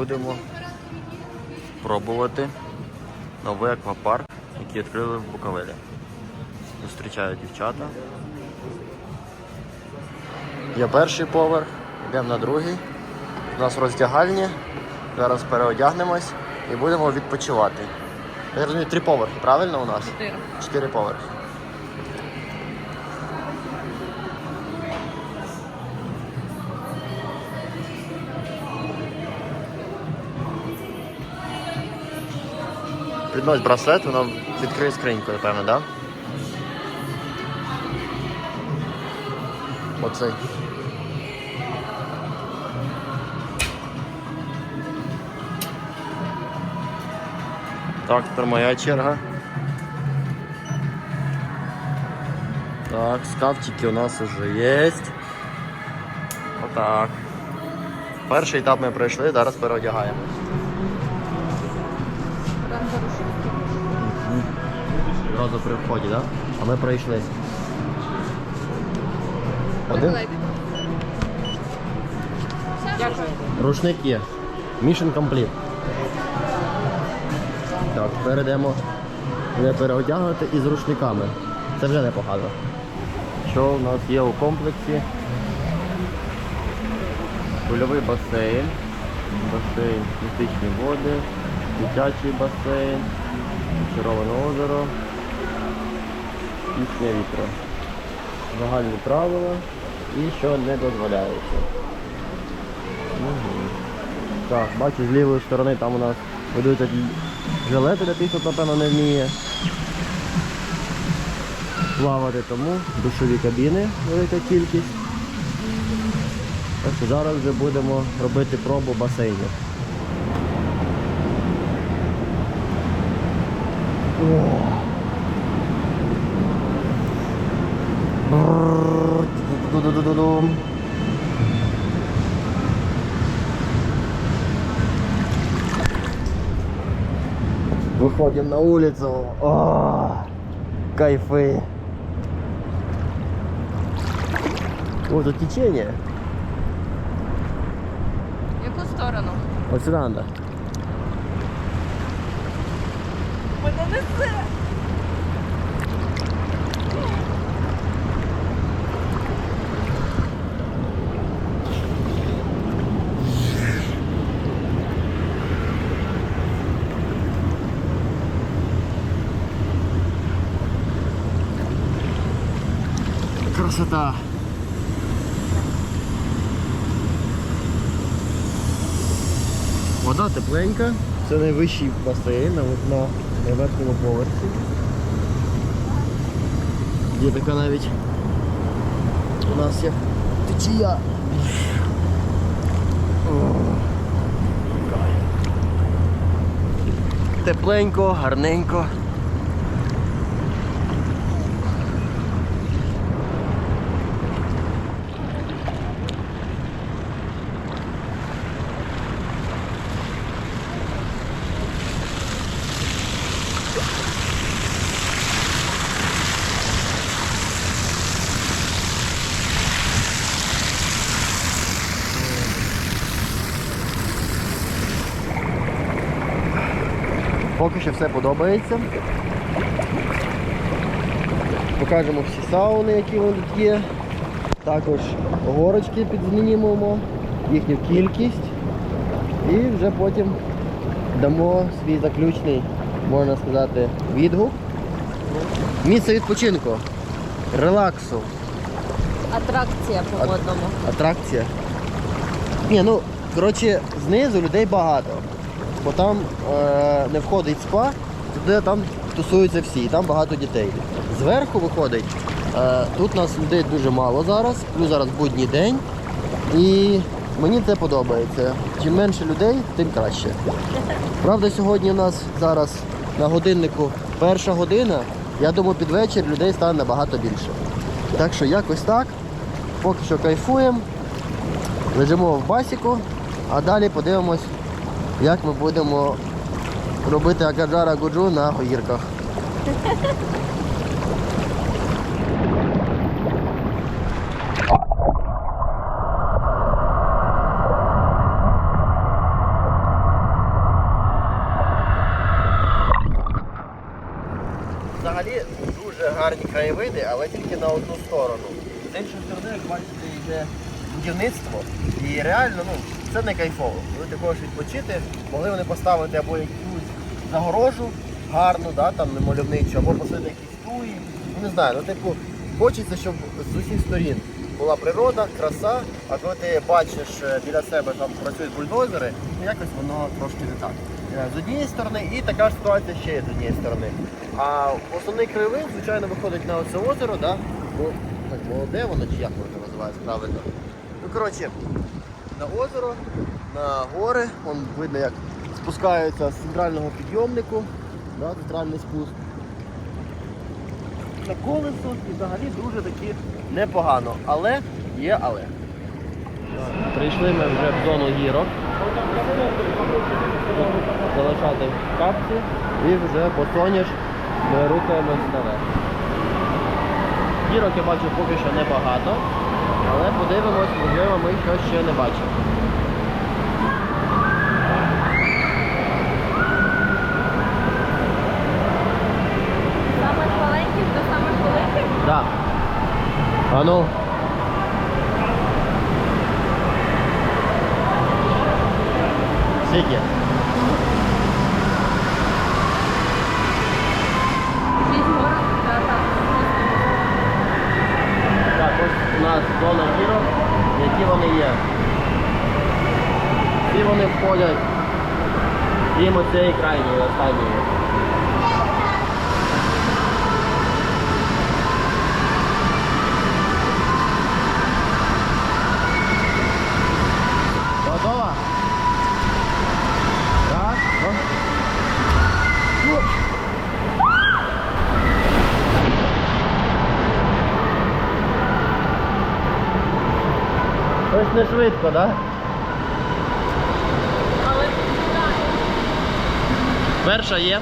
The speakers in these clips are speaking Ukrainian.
Будемо пробувати новий аквапарк, який відкрили в Буковелі. Зустрічають дівчата. Є перший поверх, йдемо на другий. У нас роздягальні. Зараз переодягнемось і будемо відпочивати. Я розумію, три поверхи, правильно у нас? Чотири. Чотири поверхи. Піднось браслет, воно відкриє скриньку, напевно, так? Да? Оцей. Так, тепер моя черга. Так, скафчики у нас уже есть. Отак. Перший етап ми пройшли, зараз переодягаємось. Одразу при вході? Да? А ми пройшли. Один? Дякую. Рушник є. Mission complete. Так, перейдемо не переодягнути із рушниками. Це вже непогано. Що у нас є у комплексі? Кульовий басейн, басейн містичні води, дитячий басейн, очароване озеро, пісня вітру. Загальні правила і що не дозволяється. Мгм. Так, бачу, з лівої сторони там у нас ведуть жилети для тих, хто, напевно, не вміє плавати, тому душові кабіни велика кількість. Так що зараз вже будемо робити пробу басейнів. Выходим на улицу. О, кайфы. О, тут течение. В яку сторону? Вот сюда надо. Мене несе. Красота. Вода тепленька. Це найвищий басейн на, верхньому поверсі. Є така навіть у нас є течія. Тепленько, гарненько. Поки що все подобається. Покажемо всі сауни, які вони тут є. Також горочки підзнімемо, їхню кількість. І вже потім дамо свій заключний, можна сказати, відгук. Місце відпочинку, релаксу, Атракція по водному. атракція. Ні, ну, коротше, знизу людей багато. Бо там е, не входить спа, туди там тусуються всі, і там багато дітей. Зверху виходить, е, тут нас людей дуже мало зараз, плюс зараз будній день. І мені це подобається. Чим менше людей, тим краще. Правда, сьогодні у нас зараз на годиннику перша година. Я думаю, під вечір людей стане набагато більше. Так що якось так. Поки що кайфуємо, лежимо в басіку, а далі подивимось, як ми будемо робити акаджара гуджу на огірках. Взагалі дуже гарні краєвиди, але тільки на одну сторону. З іншої сторони, як бачите, йде будівництво і реально ну, це не кайфово. Хочеш відпочити, могли вони поставити або якусь загорожу гарну, да, там немальовничу, або посадити якісь туї. Ну не знаю, ну типу, хочеться, щоб з усіх сторін була природа, краса, а коли ти бачиш е, біля себе там працюють бульдозери, ну якось воно трошки не так. Е, З однієї сторони, і така ж ситуація ще є з однієї сторони. А основний краєвид, звичайно, виходить на оце озеро, да? Бо, так, молоде воно чи як воно називається правильно. Ну, коротше, на озеро, на гори, вон видно, як спускаються з центрального підйомнику, да, центральний спуск. На колесо і взагалі дуже таки непогано. Але є але. Прийшли ми вже в зону гірок. Залишати капці і вже босоніж ми рухаємось наверх. Гірок я бачу поки що небагато, але подивимось, можливо, ми щось ще не бачимо. Самих маленьких до самих великих? Да. А ну. Скільки? Шість горок та так. Так, ось у нас зона гірок, які вони є. Всі вони входять, оцієї крайньої останньої. Готова? Ну. Ось не швидко, так? Да? Але Перша є.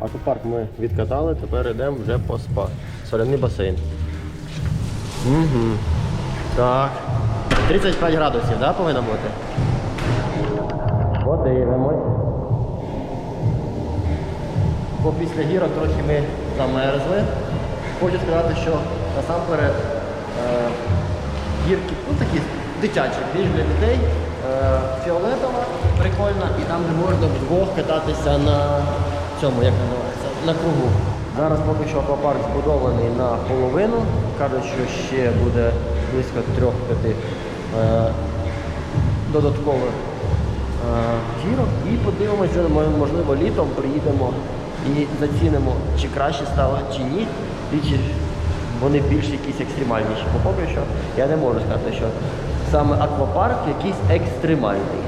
Аквапарк ми відкатали, тепер йдемо вже по спа. Соляний басейн. Угу. Так. 35 градусів, да, повинно бути? Подивимось. Бо після гірок трохи ми замерзли. Хочу сказати, що насамперед е, гірки ну, такі дитячі, більш для дітей. Е, фіолетова, прикольна, і там де можна вдвох кататися на цьому, як називається, на кругу. Зараз поки що аквапарк збудований на половину. Кажуть, що ще буде близько 3-5 е, додаткових е, гірок. І подивимося, можливо, літом приїдемо і зацінимо, чи краще стало, чи ні, і чи вони більш якісь екстремальніші. Бо поки що я не можу сказати, що саме аквапарк якийсь екстремальний.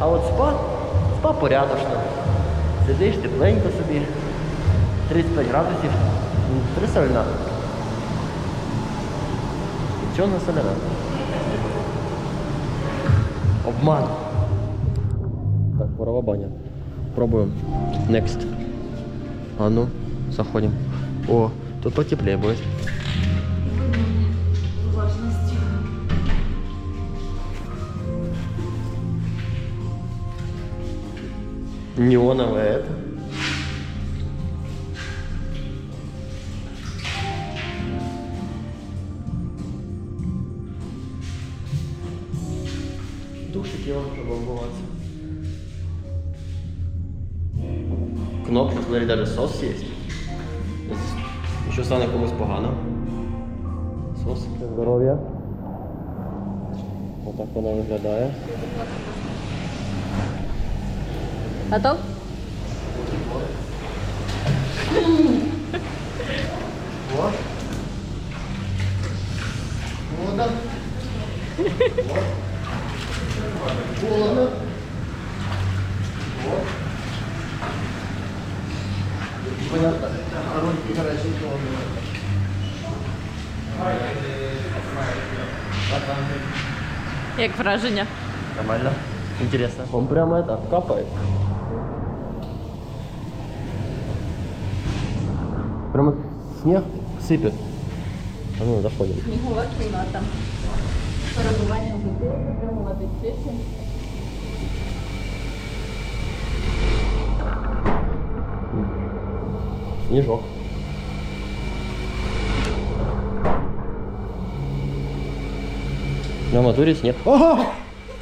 А от спа, спа порядочно. Сидиш тепленько собі, 35 градусів, три соляна. Нічого не соляна. Обман. Так, парова баня. Пробуем. Next. А ну, заходим. О, тут потеплее будет. Неоновое это. Душ такий вам, щоб обмиватися. Кнопка, смотри, даже сос есть. Якщо стане комусь погано. Насоски, здоров'я. Отак вона виглядає. Готов? Вот. Вот. Холодно. Як враження? Нормально. Интересно. Он прямо это капает. Прямо снег сыпет. А ну, заходим. Снігова кімната. Перебування в дитини, підтримувати тиші. Снежок. На моторе снег. Ага!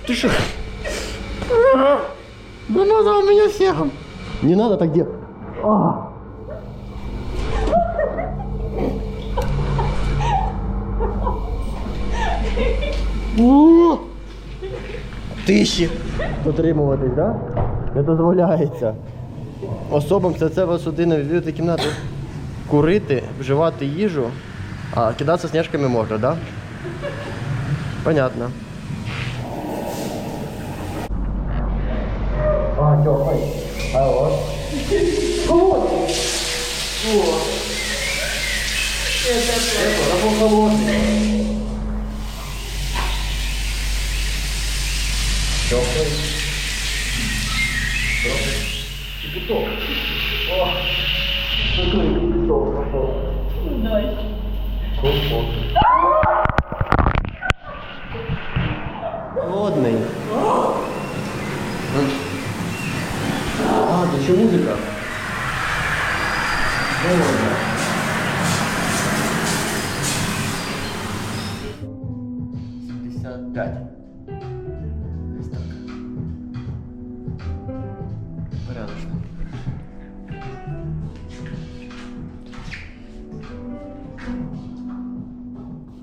Ты что? Ну надо у меня снегом. Не надо так делать. А. О! Тиші. Дотримуватись, так? Да? Не дозволяється. Особам це це вас один відвідати кімнату. Курити, вживати їжу, а кидатися сніжками можна, так? Да? Понятно. А, тёхай. Алло. Холодный. О. Это был холодный. Тёплый. Трохи. Кипяток. О. Какой кипяток пошел. Дай. Комфорт. Холодний. А, то ще музика. Сімдесят п'ять. Десь так. Порядочно.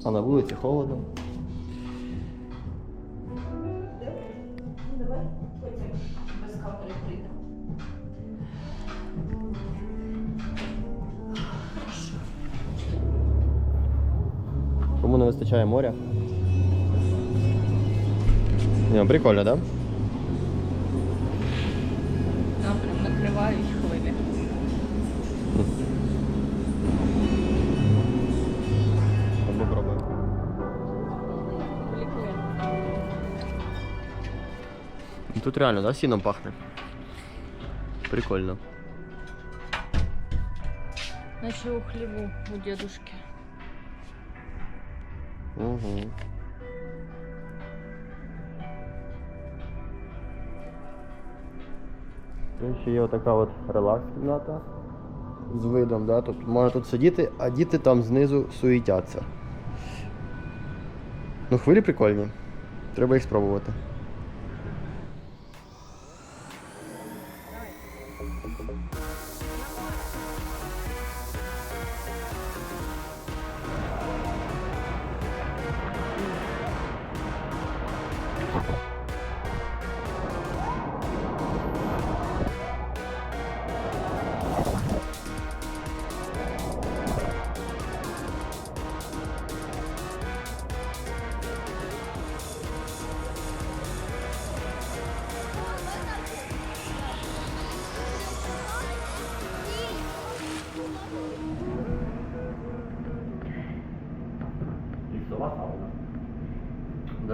А на вулиці холодно. вистачає моря? Ні, прикольно, так? Да? Нам прям накривають хвилі. Попробуємо. Лікує. Тут реально, да, сіном пахне? Прикольно. Наче у хліву у дідушки. Угу. Ще є така от релакс-кімната з видом, да? Тобто можна тут сидіти, а діти там знизу суетяться. Ну, хвилі прикольні. Треба їх спробувати.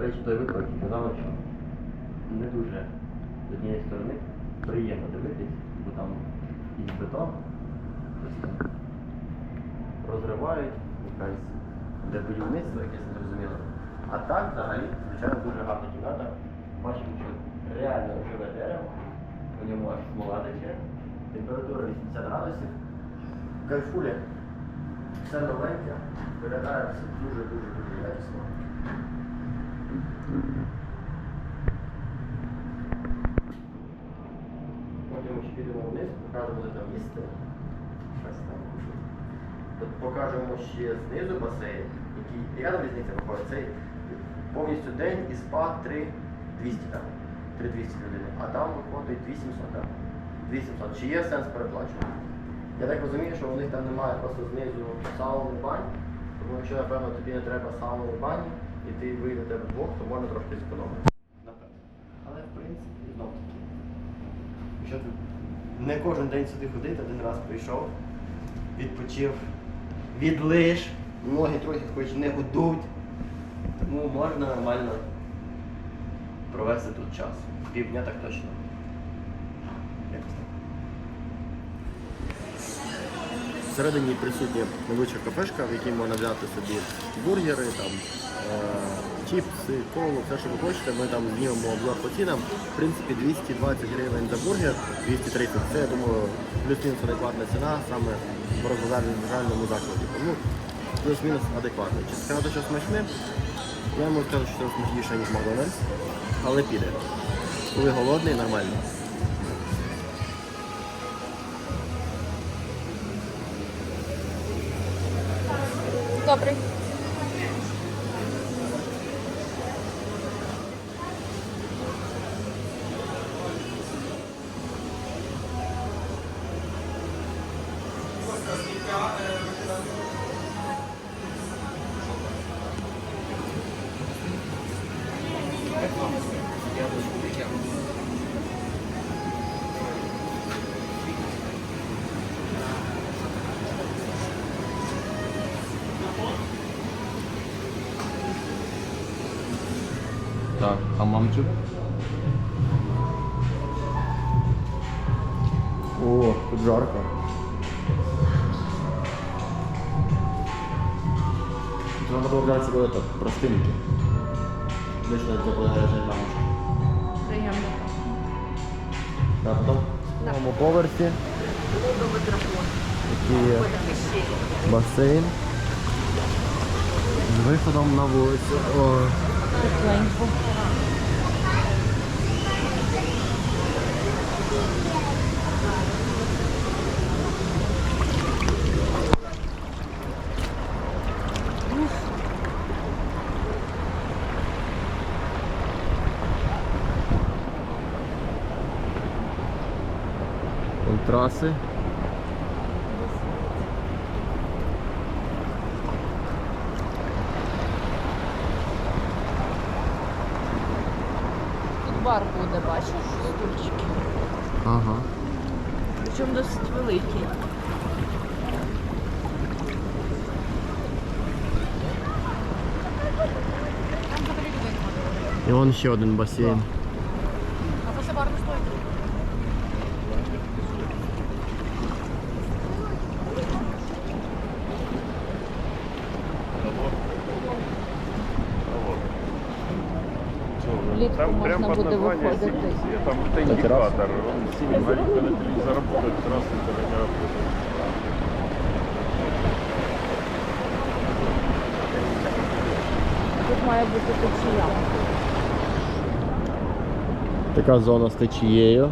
Речі, той виклик казали, що не дуже з однієї сторони приємно дивитись, бо там якийсь бетон, розривають, якась де будівництво якесь незрозуміле. А так взагалі, звичайно, дуже гарна кімната. Бачимо, що реально живе дерево, у ньому аж смола тече, температура 80 градусів, кайфуля, все новеньке, виглядає все дуже-дуже дуже якісно. Ми ще підемо вниз, покажемо, де там їсти. Щось там. Тут покажемо ще знизу басейн який, там різниця виходить? Цей повністю день і спа 3 200 там. 3 200 людини. А там виходить 2700, так? 2700. Чи є сенс переплачувати? Я так розумію, що у них там немає просто знизу сауни бань. Тому якщо, напевно, тобі не треба сауни бані, і ти вийде тебе вдвох, то можна трошки зекономити. Напевно. Але в принципі. Якщо ти не кожен день сюди ходити, один раз прийшов, відпочив. Від лиш, ноги трохи хоч не гудуть, тому можна нормально провести тут час. Півдня так точно. Всередині присутня невеличка кафешка, в якій можна взяти собі бургери, там, е, чіпси, колу, все, що ви хочете. Ми там знімемо обзор по цінам. В принципі, 220 гривень за бургер, 230 це, я думаю, плюс-мінус адекватна ціна саме в розважальному закладі. Тому плюс-мінус адекватно. Чи сказати, що смачне? Я можу сказати, що це смачніше, ніж Макдональдс, але піде. Коли голодний, нормально. Добрий. Так, а надо было брать с собой этот, простынки. Вечно теплая горячая мамочка. Приємно. Да, потом на другому поверсі такий є басейн з виходом на вулицю. О, Тепленько. Траси. Тут бар буде, бачиш, стульчики. Ага. Причому досить великий. І вон ще один басейн. А то ще бар не стоїть. Влітку Под буде название виходити. Там это индикатор, он синий, навіть коли телевізор работает, красный когда не работает. Тут має бути течія. Така зона з течією.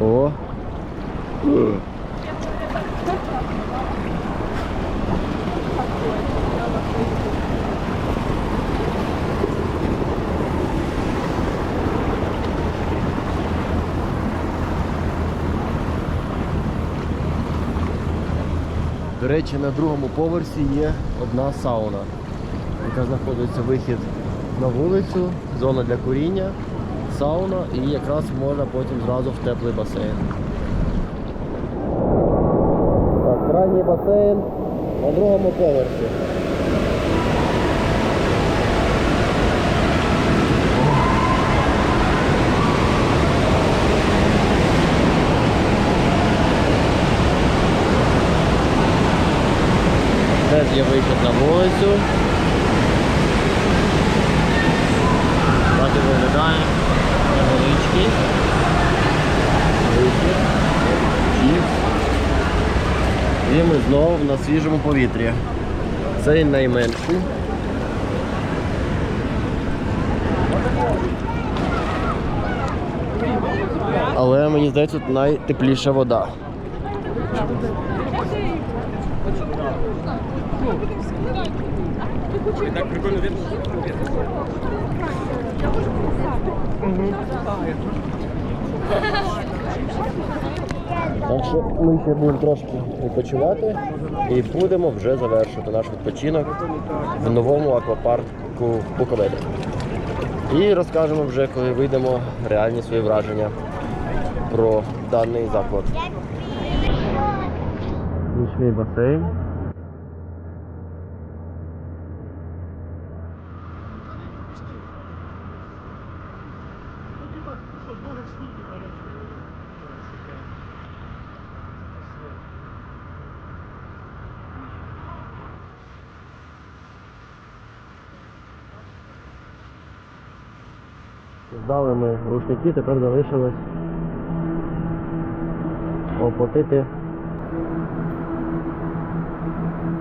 О. До речі, на другому поверсі є одна сауна, яка знаходиться вихід на вулицю, зона для куріння, сауна і якраз можна потім зразу в теплий басейн. Так, крайній басейн на другому поверсі. Теж є вихід на вулицю. Так і виглядає. Невеличкий. Вихід. І ми знову на свіжому повітрі. Цей найменший. Але мені здається, тут найтепліша вода. Так прикольно. Так що ми ще будемо трошки відпочивати і будемо вже завершувати наш відпочинок в новому аквапарку в Буковелі. І розкажемо вже, коли вийдемо реальні свої враження про даний заклад. Нічний басейн. Здали ми рушники, тепер залишилось оплатити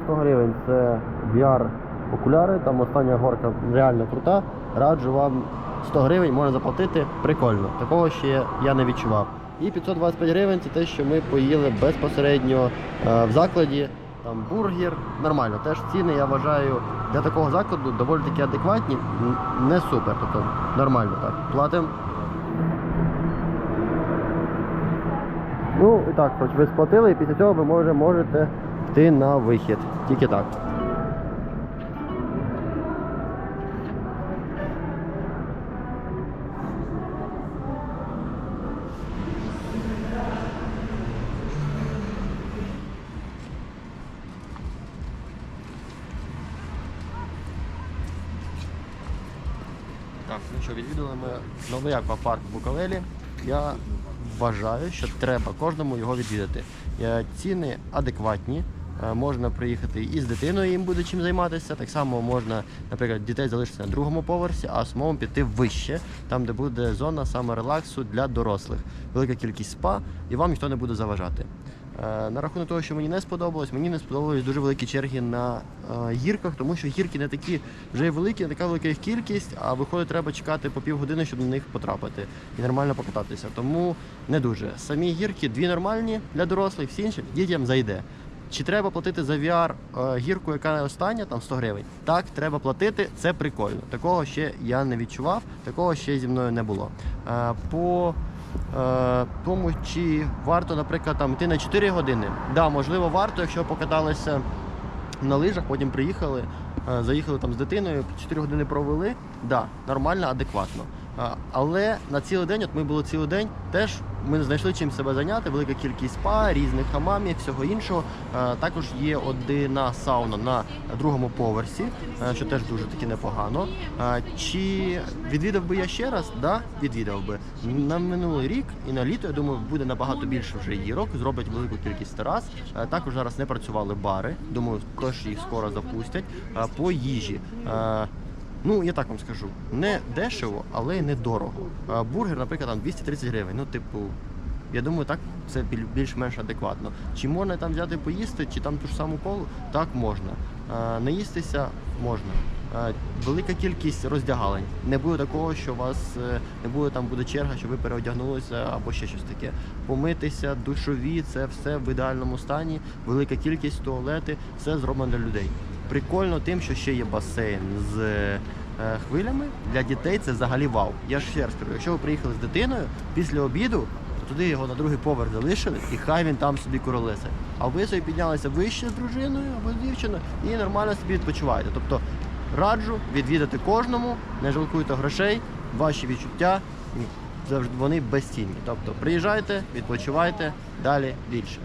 100 гривень. Це VR окуляри, там остання горка реально крута. Раджу вам 100 гривень можна заплатити прикольно. Такого ще я не відчував. І 525 гривень це те, що ми поїли безпосередньо е, в закладі. Там бургер, нормально. Теж ціни, я вважаю, для такого закладу доволі таки адекватні, не супер. Тобто нормально так. Платимо. Ну і так, хоч ви сплатили, і після цього ви може, можете йти на вихід. Тільки так. Відвідали ми новий аквапарк в Буковелі. Я вважаю, що треба кожному його відвідати. Е, Ціни адекватні. Е, Можна приїхати і з дитиною, їм буде чим займатися. Так само можна, наприклад, дітей залишити на другому поверсі, а самому піти вище, там, де буде зона саме релаксу для дорослих. Велика кількість спа, і вам ніхто не буде заважати. Е, На рахунок того, що мені не сподобалось, мені не сподобались дуже великі черги на е, гірках, тому що гірки не такі вже великі, не така велика їх кількість, а виходить, треба чекати по півгодини, щоб на них потрапити і нормально покататися. Тому не дуже. Самі гірки дві нормальні для дорослих, всі інші дітям зайде. Чи треба платити за VR е, гірку, яка остання, там 100 гривень? Так, треба платити, це прикольно. Такого ще я не відчував, такого ще зі мною не було. По тому, чи варто, наприклад, там йти на 4 години. Да, можливо, варто, якщо покаталися на лижах, потім приїхали, е, заїхали там з дитиною, 4 години провели. Да, нормально, адекватно. Але на цілий день, от ми були цілий день, теж ми знайшли чим себе зайняти, велика кількість спа, різних хамамів, всього іншого. Також є одна сауна на другому поверсі, що теж дуже таки непогано. Чи відвідав би я ще раз? Да, відвідав би. На минулий рік і на літо, я думаю, буде набагато більше вже гірок, зроблять велику кількість терас. Також зараз не працювали бари. Думаю, теж їх скоро запустять. По їжі. Ну, я так вам скажу, не дешево, але й не дорого. Бургер, наприклад, там 230 гривень. Ну, типу, я думаю, так це більш-менш адекватно. Чи можна там взяти поїсти, чи там ту ж саму колу? Так можна. А, наїстися можна. Велика кількість роздягалень. Не буде такого, що у вас е, не буде там буде черга, що ви переодягнулися або ще щось таке. Помитися, душові, це все в ідеальному стані. Велика кількість туалети, все зроблено для людей. Прикольно тим, що ще є басейн з е, хвилями. Для дітей це взагалі вау. Я ж ще раз кажу, якщо ви приїхали з дитиною після обіду, то туди його на другий поверх залишили, і хай він там собі королесе. А ви собі піднялися вище з дружиною або з дівчиною і нормально собі відпочиваєте. Тобто раджу відвідати кожному, не жалкуйте грошей, ваші відчуття завжди вони безцінні. Тобто приїжджайте, відпочивайте, далі більше.